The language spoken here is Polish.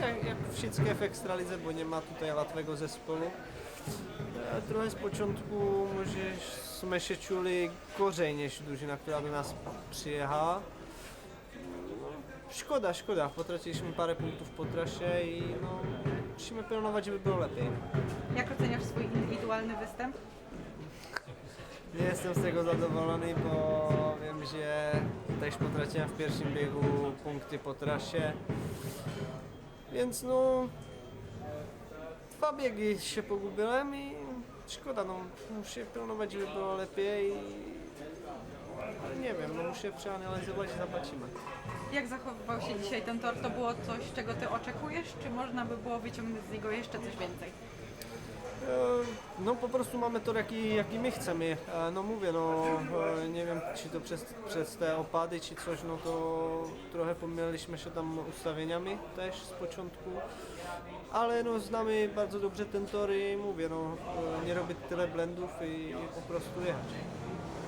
jak, jak wszystkie w Ekstralidze, bo nie ma tutaj łatwego zespołu. E, trochę z początku może jsme się czuli gorzej niż drużyna, która do nas przyjechała. No, szkoda, szkoda, potraciliśmy parę punktów po trasie i no, musimy pilnować, żeby było lepiej. Jak oceniasz swój indywidualny występ? Nie jestem z tego zadowolony, bo wiem, że też potraciłem w pierwszym biegu punkty po trasie. Więc no... Dwa biegi się pogubiłem i szkoda, no muszę pilnować, żeby było lepiej. Ale nie wiem, no muszę przeanalizować i zobaczymy. Jak zachowywał się dzisiaj ten tor? To było coś, czego ty oczekujesz, czy można by było wyciągnąć z niego jeszcze coś więcej? E, No po prostu mamy tor jaki, jaki my chcemy. E, No mówię, no e, nie wiem czy to przez, przez te opady czy coś, no to trochę pomyliliśmy się tam ustawieniami też z początku. Ale no znamy bardzo dobrze ten tor no e, nie robię tyle błędów i, po prostu jechać.